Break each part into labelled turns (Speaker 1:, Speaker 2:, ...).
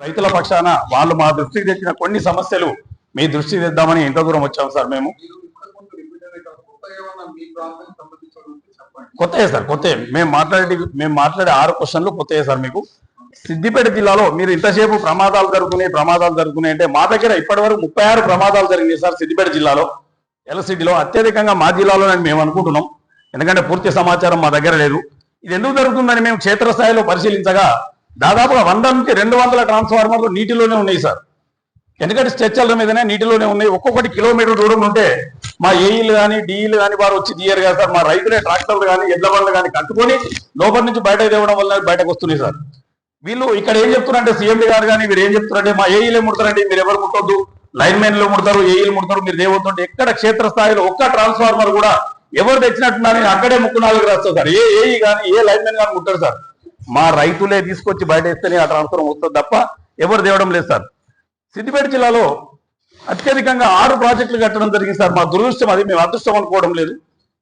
Speaker 1: రైతుల పక్షాన వాళ్ళు మా దృష్టికి తెచ్చిన కొన్ని సమస్యలు మీ దృష్టికి తెద్దామని ఎంత దూరం వచ్చాం సార్ మేము.
Speaker 2: మీరు
Speaker 1: కొత్తయే సార్ కొత్త మేము మాట్లాడే మేము మాట్లాడే ఆరు క్వశ్చన్లు కొత్తయే సార్ మీకు. సిద్దిపేట జిల్లాలో మీరు ఇంతసేపు ప్రమాదాలు జరుగుతున్నాయి ప్రమాదాలు జరుగుతున్నాయి అంటే మా దగ్గర ఇప్పటి వరకు ముప్పై ఆరు ప్రమాదాలు జరిగినాయి సార్ సిద్దిపేట జిల్లాలో. ఎలసిటీలో అత్యధికంగా మా జిల్లాలోనే మేము అనుకుంటున్నాం. ఎందుకంటే పూర్తి సమాచారం మా దగ్గర లేదు. ఇది ఎందుకు జరుగుతుందని మేము క్షేత్రస్థాయిలో పరిశీలించగా దాదాపుగా వంద నుంచి రెండు వందల ట్రాన్స్ఫార్మర్లు నీటిలోనే ఉన్నాయి సార్. ఎందుకంటే స్ట్రెచ్చర్ల మీదనే నీటిలోనే ఉన్నాయి. ఒక్కొక్కటి కిలోమీటర్ దూరం ఉంటే మా ఏఈలు కానీ డిఈలు కానీ వారు వచ్చి తీయరు కదా సార్. మా రైతులే ట్రాక్టర్లు కానీ ఎడ్ల బండ్లు కానీ కట్టుకొని లోపల నుంచి బయట తేవడం వల్ల బయటకు వస్తున్నాయి సార్. వీళ్ళు ఇక్కడ ఏం చెప్తున్నారంటే సీఎండి గారు కానీ మీరు ఏం చెప్తున్నారంటే మా ఏఈలే ముడతారండి మీరు ఎవరు ముట్టొద్దు. లైన్ మెన్లు ముడతారు ఏఈలు ముడతారు మీరు దేవద్దు ఎక్కడ క్షేత్రస్థాయిలో ఒక్క ట్రాన్స్ఫార్మర్ కూడా ఎవరు తెచ్చినట్టున్నారని అక్కడే ముక్కు నాలుగు రాస్తారు సార్. ఏ ఏఈ కానీ ఏ లైన్ మెన్ కానీ ముట్టారు సార్. మా రైతులే తీసుకొచ్చి బయట వేస్తేనే ఆ ట్రాన్స్ఫర్ వస్తుంది తప్ప ఎవరు తేవడం లేదు సార్. సిద్దిపేట జిల్లాలో అత్యధికంగా ఆరు ప్రాజెక్టులు కట్టడం జరిగింది సార్. మా దురదృష్టం అది మేము అదృష్టం అనుకోవడం లేదు.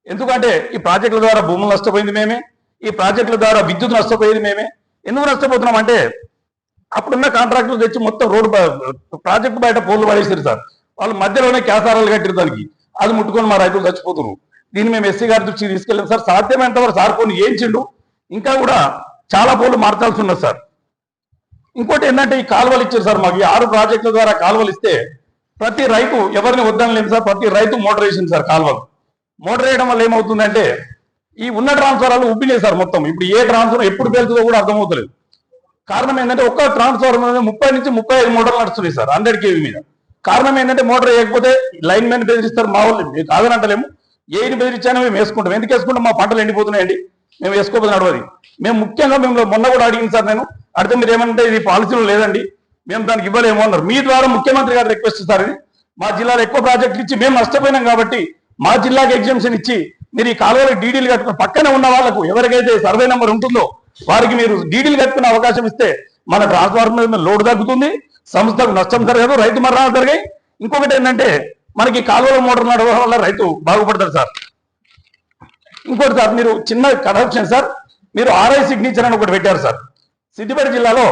Speaker 1: ఎందుకంటే ఈ ప్రాజెక్టుల ద్వారా భూములు నష్టపోయింది మేమే ఈ ప్రాజెక్టుల ద్వారా విద్యుత్ నష్టపోయేది మేమే. ఎందుకు నష్టపోతున్నాం అంటే అప్పుడున్న కాంట్రాక్టులు తెచ్చి మొత్తం రోడ్డు ప్రాజెక్టు బయట పోలు పడేసారు సార్. వాళ్ళు మధ్యలోనే క్యాసారాలు కట్టారు దానికి. అది ముట్టుకొని మా రైతులు చచ్చిపోతున్నారు. దీన్ని మేము ఎస్సీ గారి దృష్టికి తీసుకెళ్ళాం సార్. సాధ్యమైనంత వరకు సార్ కొన్ని ఏంచిండు ఇంకా కూడా చాలా పూలు మార్చాల్సి ఉన్నది సార్. ఇంకోటి ఏంటంటే ఈ కాలువలు ఇచ్చారు సార్ మాకు. ఈ ఆరు ప్రాజెక్టుల ద్వారా కాలువలు ఇస్తే ప్రతి రైతు ఎవరిని వద్దని లేదు సార్. ప్రతి రైతు మోటర్ వేసింది సార్ కాలువలు. మోటార్ వేయడం వల్ల ఏమవుతుందంటే ఈ ఉన్న ట్రాన్స్ఫారాలు ఉబ్బినాయి సార్ మొత్తం. ఇప్పుడు ఏ ట్రాన్స్ఫర్ ఎప్పుడు పేలుతుందో కూడా అర్థమవుతలేదు. కారణం ఏంటంటే ఒక్క ట్రాన్స్ఫార్మర్ మీద ముప్పై నుంచి ముప్పై ఐదు మోటార్లు నడుస్తున్నాయి సార్ హండ్రెడ్ కేవీ మీద. కారణం ఏంటంటే మోటార్ వేయకపోతే లైన్ మెన్ బెదిరిస్తారు మా వాళ్ళు. మేము కాదని అంటలేము. ఏని బెదిరించానో మేము వేసుకుంటాం. ఎందుకు వేసుకుంటాం? మా పంటలు ఎండిపోతున్నాయండి. మేము వేసుకోకపోతే నడవది మేము ముఖ్యంగా మేము మొన్న కూడా అడిగింది సార్ నేను. అడిగితే మీరు ఏమంటే ఇది పాలసీలో లేదండి. మేము దానికి ఇవ్వలేము అన్నారు. మీ ద్వారా ముఖ్యమంత్రి గారు రిక్వెస్ట్ సార్ ఇది. మా జిల్లాలో ఎక్కువ ప్రాజెక్టులు ఇచ్చి మేము నష్టపోయినాం కాబట్టి మా జిల్లాకి ఎగ్జామ్షన్ ఇచ్చి మీరు ఈ కాలువలకు డీడీలు కట్టుకుని పక్కనే ఉన్న వాళ్ళకు ఎవరికైతే సర్వే నెంబర్ ఉంటుందో వారికి మీరు డీడీలు కట్టుకునే అవకాశం ఇస్తే మన ట్రాన్స్ఫార్మర్ మీద లోడ్ తగ్గుతుంది సంస్థకు నష్టం జరగదు రైతు మరణాలు జరిగాయి. ఇంకొకటి ఏంటంటే మనకి కాలువల మోటార్ నడవడం వల్ల రైతు బాగుపడతారు సార్. ఇంకోటి సార్ మీరు చిన్న కరప్షన్ సార్. మీరు ఆర్ఐ సిగ్నేచర్ అని ఒకటి పెట్టారు సార్. సిద్దిపేట జిల్లాలో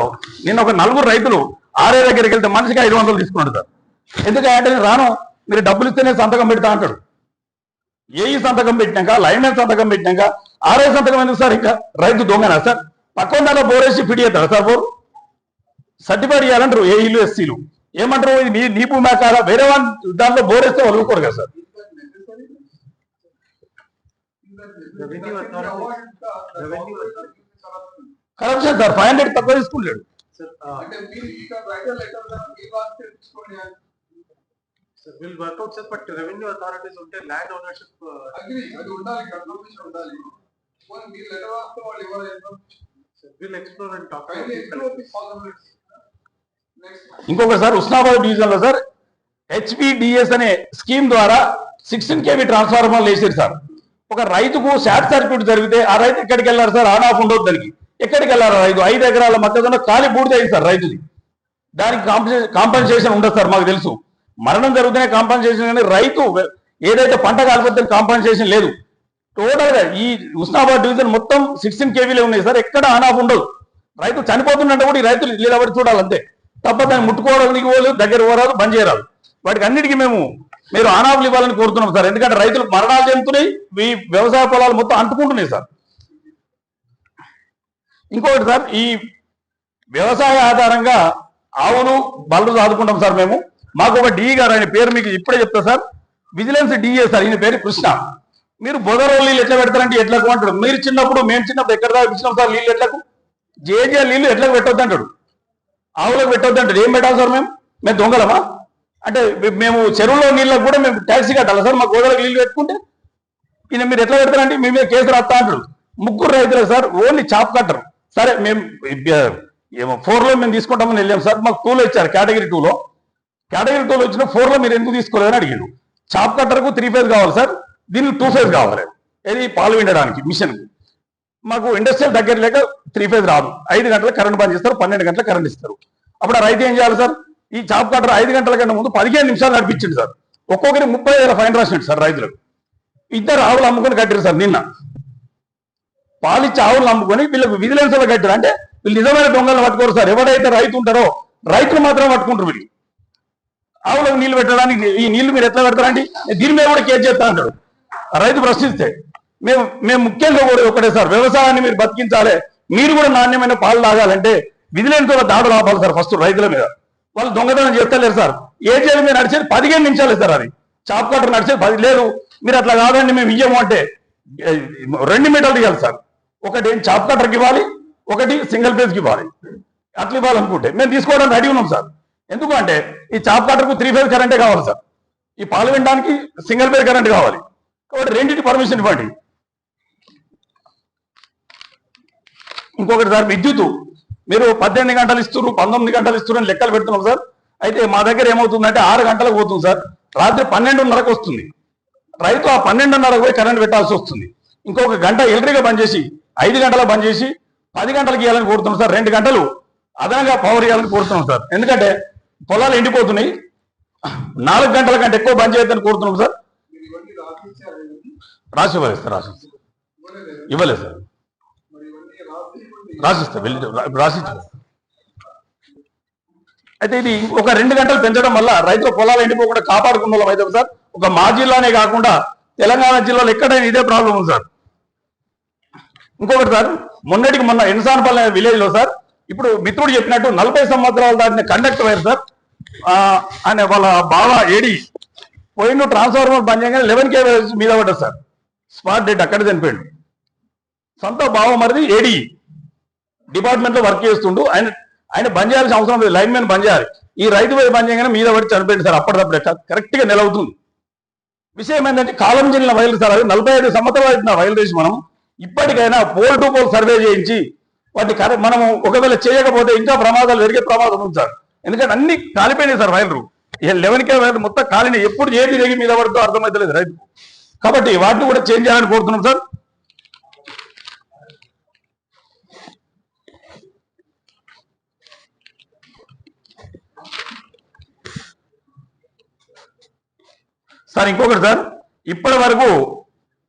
Speaker 1: నిన్న ఒక నలుగురు రైతులు ఆర్ఐ దగ్గరికి వెళ్తే మనిషికి ఐదు వందలు తీసుకున్నాడు సార్. ఎందుకంటే నేను రాను మీరు డబ్బులు ఇస్తేనే సంతకం పెడతా అంటాడు. ఏఈ సంతకం పెట్టినాక లైన్మెన్ సంతకం పెట్టినాక ఆర్ఐ సంతకం ఎందుకు సార్ ఇంకా? రైతు దొంగనా సార్? పక్కన దాంట్లో బోరేసి ఫిడి చేస్తారా సార్ బోర్? సర్టిఫైడ్ చేయాలంటారు ఏఈలు ఎస్సీలు. ఏమంటారు ఇది నీ భూమి కాదా వేరే వాళ్ళ దాంట్లో బోరేస్తే వదులుకోరు కదా sir
Speaker 2: revenue revenue
Speaker 1: corruption sir five hundred తక్కువ తీసుకుంటాడు.
Speaker 3: work out, sir, but revenue authorities ఉంటే uh,
Speaker 2: అగ్రి అది ఉండాలి కన్ఫర్మేషన్ ఉండాలి. పోనీ మీరు లెటర్ రాస్తే వాళ్ళు. ఎక్స్ప్లోర్
Speaker 1: ఇంకొకటి సార్ ఉస్నాబాద్ డివిజన్లో సార్ హెచ్పిడిఎస్ అనే స్కీమ్ ద్వారా సిక్స్టీన్ కేవీ ట్రాన్స్ఫార్మర్లు వేసారు సార్. ఒక రైతుకు షార్ట్ సర్క్యూట్ జరిగితే ఆ రైతు ఎక్కడికి వెళ్ళారు సార్? ఆన్ ఆఫ్ ఉండొద్దు దానికి. ఎక్కడికి వెళ్ళారు రైతు? ఐదు ఎకరాల మధ్యలో ఖాళీ పూర్తి అయింది సార్ రైతుది. దానికి కాంపన్సేషన్ ఉండదు సార్ మాకు తెలుసు. మరణం జరిగితేనే కాంపన్సేషన్ కానీ రైతు ఏదైతే పంట కాలిపోతే కాంపన్సేషన్ లేదు. టోటల్గా ఈ ఉస్నాబాద్ డివిజన్ మొత్తం సిక్స్టీన్ కేవీలే ఉన్నాయి సార్. ఎక్కడ ఆన్ ఆఫ్ ఉండదు. రైతు చనిపోతుందంటే కూడా ఈ రైతులు నిలబడి చూడాలంతే. తప్ప దాన్ని ముట్టుకోవడానికి పోలేదు దగ్గర పోరాదు బంద్ చేయరాదు. వాటికి అన్నిటికీ మేము మీరు ఆనాపులు ఇవ్వాలని కోరుతున్నాం సార్. ఎందుకంటే రైతులు మరణాలు చెందుతున్నాయి మీ వ్యవసాయ పొలాలు మొత్తం అంటుకుంటున్నాయి సార్. ఇంకొకటి సార్ ఈ వ్యవసాయ ఆధారంగా ఆవులు బళ్ళు సాదుకుంటాం సార్ మేము. మాకు ఒక డిఈ గారు ఆయన పేరు మీకు ఇప్పుడే చెప్తా సార్. విజిలెన్స్ డిఏ సార్ ఈయన పేరు కృష్ణ. మీరు బొదరోళ్ళు నీళ్ళు ఎట్లా పెడతారంటే ఎట్లకు అంటాడు. మీరు చిన్నప్పుడు మేము చిన్నప్పుడు ఎక్కడ దాకా ఇచ్చినాం సార్ నీళ్ళు ఎట్లకు? జేజే నీళ్ళు ఎట్లకు పెట్టొద్దు అంటాడు ఆవులకు పెట్టొద్దు అంటాడు ఏం పెట్టాలి సార్ మేము? మేము దొంగలమా? అంటే మేము చెరువులో నీళ్ళకు కూడా మేము ట్యాక్సీ కట్టాలి. సార్ మా గోదావరికి నీళ్ళు పెట్టుకుంటే ఈయన మీరు ఎట్లా పెడతారంటే మీ మీద కేసు రాస్తా అంటారు. ముగ్గురు రైతులు సార్ ఓన్లీ చాప్ కట్టరు. సరే మేము ఫోర్లో మేము తీసుకుంటామని వెళ్ళాం సార్. మాకు టూలో ఇచ్చారు కేటగిరీ టూలో కేటగిరీ టూలో వచ్చిన ఫోర్లో మీరు ఎందుకు తీసుకోలేదని అడిగారు. చాప్ కట్టర్కు త్రీ ఫేజ్ కావాలి సార్. దీనికి టూ ఫేజ్ కావాలి. ఏది పాలు వినడానికి మిషన్. మాకు ఇండస్ట్రియల్ దగ్గర లేక త్రీ ఫేజ్ రాదు. ఐదు గంటలకు కరెంట్ బంద్ చేస్తారు పన్నెండు గంటలకు కరెంట్ ఇస్తారు. అప్పుడు రైతు ఏం చేయాలి సార్? ఈ జాబ్ కట్టర్ ఐదు గంటల కంటే ముందు పదిహేను నిమిషాలు నడిపించింది సార్. ఒక్కొక్కరి ముప్పై వేల ఫైన్ రాసినట్టు సార్ రైతులకు. ఇద్దరు ఆవులు అమ్ముకొని కట్టారు సార్ నిన్న. పాలిచ్చి ఆవులు అమ్ముకొని వీళ్ళకి విజిలెన్స్లో కట్టారు. అంటే వీళ్ళు నిజమైన దొంగలు పట్టుకోరు సార్. ఎవరైతే రైతు ఉంటారో రైతులు మాత్రం పట్టుకుంటారు వీళ్ళు. ఆవులకు నీళ్ళు పెట్టడానికి ఈ నీళ్ళు మీరు ఎట్లా పెడతారండి దీని మీద కూడా కేసు చేస్తా అంటాడు రైతు ప్రశ్నిస్తే మేము మేము ముఖ్యంగా కూడా ఒకటే సార్ వ్యవసాయాన్ని మీరు బతికించాలి. మీరు కూడా నాణ్యమైన పాలు తాగాలంటే విధులేనితో దాడులు ఆపాలి సార్ ఫస్ట్ రైతుల మీద. వాళ్ళు దొంగతనం చేస్తలేరు సార్. ఏ జైలు మీద నడిచేది పదిహేను నిమిషాలు సార్ అది. చాప్ కట్టర్ నడిచేది పది లేదు. మీరు అట్లా కాదండి మేము ఇయ్యము అంటే రెండు మీటర్లు ఇవ్వాలి సార్. ఒకటి చాప్ కట్టర్కి ఇవ్వాలి ఒకటి సింగిల్ పేజ్కి ఇవ్వాలి. అట్లా ఇవ్వాలనుకుంటే మేము తీసుకోవడానికి రెడీ ఉన్నాం సార్. ఎందుకు అంటే ఈ చాప్ కట్టర్కు త్రీ ఫేజ్ కరెంటే కావాలి సార్. ఈ పాలు వినడానికి సింగిల్ పేజ్ కరెంట్ కావాలి. కాబట్టి రెండింటి పర్మిషన్ ఇవ్వండి. ఇంకొకటి సార్ విద్యుత్ మీరు పద్దెనిమిది గంటలు ఇస్తున్నారు పంతొమ్మిది గంటలు ఇస్తున్నారు లెక్కలు పెడుతున్నాం సార్. అయితే మా దగ్గర ఏమవుతుందంటే ఆరు గంటలకు పోతుంది సార్. రాత్రి పన్నెండున్నరకు వస్తుంది. రైతు ఆ పన్నెండున్నరకు పోయి కరెంట్ పెట్టాల్సి వస్తుంది. ఇంకొక గంట ఎలరిగా బంద్ చేసి ఐదు గంటలకు బంద్ చేసి పది గంటలకు ఇవ్వాలని కోరుతున్నాం సార్. రెండు గంటలు అదనంగా పవర్ ఇవ్వాలని కోరుతున్నాం సార్. ఎందుకంటే పొలాలు ఎండిపోతున్నాయి. నాలుగు గంటల కంటే ఎక్కువ బంద్ చేయొద్దని కోరుతున్నాం సార్. రాసి ఇవ్వలేదు సార్ రాసి
Speaker 2: ఇవ్వలేదు
Speaker 1: సార్
Speaker 2: మరి ఇవన్నీ రాసి ఇవ్వండి.
Speaker 1: రాసిస్తా వెళ్ళి రాసిస్తా. అయితే ఇది ఒక రెండు గంటలు పెంచడం వల్ల రైతుల పొలాలు ఎండిపోకుండా కాపాడుకున్న వాళ్ళం అయితే సార్. ఒక మా జిల్లానే కాకుండా తెలంగాణ జిల్లాలో ఎక్కడైనా ఇదే ప్రాబ్లం ఉంది సార్. ఇంకొకటి సార్ మొన్నటికి మొన్న ఎన్సాన్పల్లి విలేజ్లో సార్ ఇప్పుడు మిత్రుడు చెప్పినట్టు నలభై సంవత్సరాలు దాటిన కండక్టర్ అయ్యారు సార్. అనే వాళ్ళ బావ ఏడి పోయిన ట్రాన్స్ఫార్మర్ బంద్ చేయగానే లెవెన్ కే మీద పడ్డారు సార్. స్పాట్ డేట్ అక్కడ చనిపోయాడు. సొంత బావ మరిది ఏడి డిపార్ట్మెంట్లో వర్క్ చేస్తుండు. ఆయన ఆయన బంద్ చేయాల్సిన అవసరం లేదు. లైన్ మ్యాన్ బంద్ చేయాలి. ఈ రైతు వైపు బంద్ చేయగానే మీద పడి చనిపోయింది సార్. అప్పటికప్పుడే కరెక్ట్గా నిలవుతుంది. విషయం ఏంటంటే కాలం చెల్లిన వైర్లు సార్ అది నలభై ఐదు సంవత్సరాలు అవుతున్న వైర్లు మనం ఇప్పటికైనా పోల్ టు పోల్ సర్వే చేయించి వాటి మనం మనము ఒకవేళ చేయకపోతే ఇంకా ప్రమాదాలు పెరిగే ప్రమాదం ఉంది సార్. ఎందుకంటే అన్ని కాలిపోయినాయి సార్ వైర్లు. లెవెన్ కే వైర్లు మొత్తం కాలిన ఎప్పుడు ఏది దిగి మీద పడుతుందో అర్థమవుతలేదు రైతు కాబట్టి వాటిని కూడా చేంజ్ చేయాలని కోరుతున్నాం సార్. సార్ ఇంకొకటి సార్ ఇప్పటి వరకు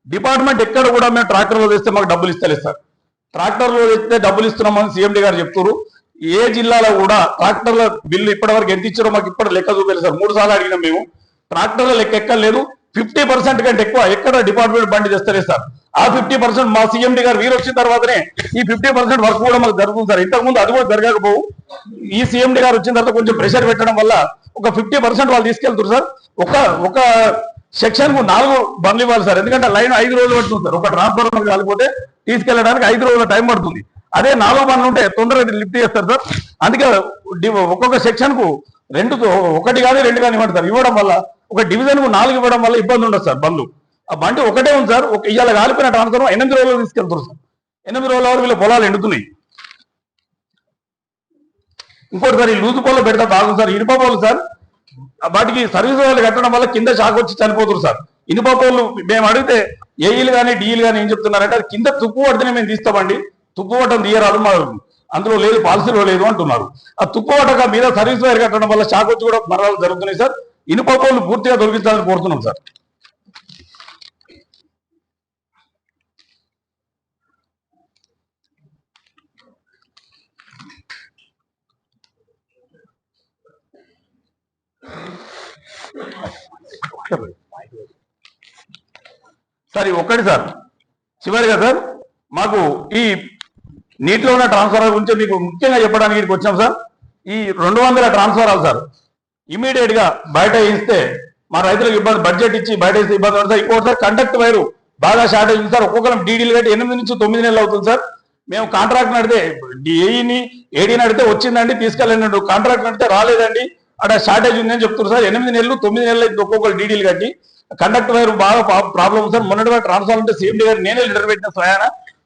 Speaker 1: డిపార్ట్మెంట్ ఎక్కడ కూడా మేము ట్రాక్టర్లో తెస్తే మాకు డబ్బులు ఇస్తలేదు సార్. ట్రాక్టర్లో తెస్తే డబ్బులు ఇస్తున్నామని సీఎండి గారు చెప్తారు ఏ జిల్లాలో కూడా ట్రాక్టర్ల బిల్లు ఇప్పటి వరకు ఎంత ఇచ్చారో మాకు ఇప్పుడు లెక్క చూపలేదు సార్. మూడు సార్లు అడిగినాం మేము. ట్రాక్టర్ల లెక్క ఎక్కలేదు ఫిఫ్టీ పర్సెంట్ కంటే ఎక్కువ ఎక్కడ డిపార్ట్మెంట్ బండి తెస్తలేదు సార్. ఆ ఫిఫ్టీ పర్సెంట్ మా సీఎండి గారు వీరు వచ్చిన తర్వాతనే ఈ ఫిఫ్టీ పర్సెంట్ వర్క్ కూడా మాకు జరుగుతుంది సార్. ఇంతకుముందు అది కూడా జరగకపోవు. ఈ సీఎండి గారు వచ్చిన తర్వాత కొంచెం ప్రెషర్ పెట్టడం వల్ల ఒక ఫిఫ్టీ పర్సెంట్ వాళ్ళు తీసుకెళ్తారు సార్. ఒక ఒక సెక్షన్కు నాలుగు బండ్లు ఇవ్వాలి సార్. ఎందుకంటే లైన్ ఐదు రోజులు పడుతుంది సార్. ఒక ట్రాన్స్ఫార్మర్ కాలిపోతే తీసుకెళ్ళడానికి ఐదు రోజుల టైం పడుతుంది. అదే నాలుగు బండ్లు ఉంటే తొందరగా లిఫ్ట్ చేస్తారు సార్. అందుకే ఒక్కొక్క సెక్షన్కు రెండు ఒకటి కానీ రెండు కానీ ఇవ్వండి సార్. ఇవ్వడం వల్ల ఒక డివిజన్కు నాలుగు ఇవ్వడం వల్ల ఇబ్బంది ఉండదు సార్ బండ్లు. ఆ బండి ఒకటే ఉంది సార్. ఒక ఇవాళ కాలిపోయిన ట్రాన్స్ఫార్మర్ ఎనిమిది రోజులు తీసుకెళ్తారు సార్. ఎనిమిది రోజుల వరకు వీళ్ళ పొలాలు ఎండుతున్నాయి. ఇంకోటి సార్ ఈ లూజు పొలం పెడతా తాగు సార్. ఇనుప పోలు సార్ వాటికి సర్వీస్ వాళ్ళు కట్టడం వల్ల కింద షాక్ వచ్చి చనిపోతున్నారు సార్. ఇనుప పోలు మేము అడిగితే ఏఈలు కానీ డిఈలు కానీ ఏం చెప్తున్నారంటే అది కింద తుప్పు పడితేనే మేము తీస్తామండి తుప్పు పట్టడం తీయరాదు మా అందులో లేదు పాలసీలో లేదు అంటున్నారు. ఆ తుప్పు పట్టక మీద సర్వీస్ వైర్ కట్టడం వల్ల షాక్ వచ్చి కూడా మరణాలు జరుగుతున్నాయి సార్. ఇనుప పోలు పూర్తిగా తొలగించాలని కోరుతున్నాం సార్. సార్ ఇది ఒక్కటి సార్. చివరిగా సార్ మాకు ఈ నీటిలో ఉన్న ట్రాన్స్ఫర్ గురించి మీకు ముఖ్యంగా చెప్పడానికి ఇక్కడికి వచ్చాం సార్. ఈ రెండు వందల ట్రాన్స్ఫరాలు సార్ ఇమీడియట్గా బయట ఇస్తే మా రైతులకు ఇబ్బంది బడ్జెట్ ఇచ్చి బయట ఇస్తే ఇబ్బంది పడుతుంది సార్. ఇంకోటి సార్ కండక్ట్ వైరు బాగా షార్టేజ్ ఉంది సార్. ఒక్కొక్కరం డీడీలు కట్టి ఎనిమిది నుంచి తొమ్మిది నెలలు అవుతుంది సార్. మేము కాంట్రాక్ట్ నడితే ఏఈని ఏడీని నడితే వచ్చిందండి తీసుకెళ్ళండి కాంట్రాక్ట్ నడితే రాలేదండి. అక్కడ షార్టేజ్ ఉందని చెప్తున్నారు సార్. ఎనిమిది నెలలు తొమ్మిది నెలలు అయింది ఒక్కొక్కరు డీడీలు కట్టి. కండక్టర్ వైర్ బాగా ప్రాబ్లం సార్. మొన్నటి వారు ట్రాన్స్ఫర్ ఉంటే సీఎండీ గారు నేనే లీటర్ పెట్టిన స్వయాన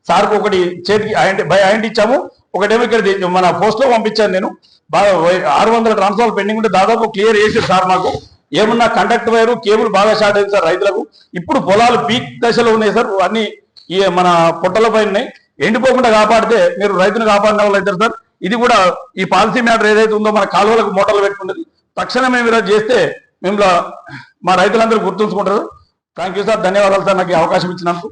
Speaker 1: సార్కు ఒకటి చేతికి బై ఆయన ఇచ్చాము. ఒకటేమో ఇక్కడ మన పోస్ట్లో పంపించాను నేను. బాగా ఆరు వందల ట్రాన్స్ఫార్మర్ పెండింగ్ ఉంటే దాదాపు క్లియర్ చేసి సార్ మాకు. ఏమన్నా కండక్ట్ వైరు కేబుల్ బాగా షార్ట్ అయింది సార్ రైతులకు. ఇప్పుడు పొలాలు పీక్ దశలో ఉన్నాయి సార్. అన్ని ఈ మన పొట్టలపై ఉన్నాయి. ఎండిపోకుండా కాపాడితే మీరు రైతును కాపాడిన వాళ్ళు అవుతారు సార్. ఇది కూడా ఈ పాలసీ మ్యాటర్ ఏదైతే ఉందో మన కాలువలకు మోటార్లు పెట్టుకున్నది తక్షణమే మీరు చేస్తే మేము మా రైతులందరూ గుర్తుంచుకుంటారు. థ్యాంక్ యూ సార్ ధన్యవాదాలు సార్ నాకు అవకాశం ఇచ్చినందుకు.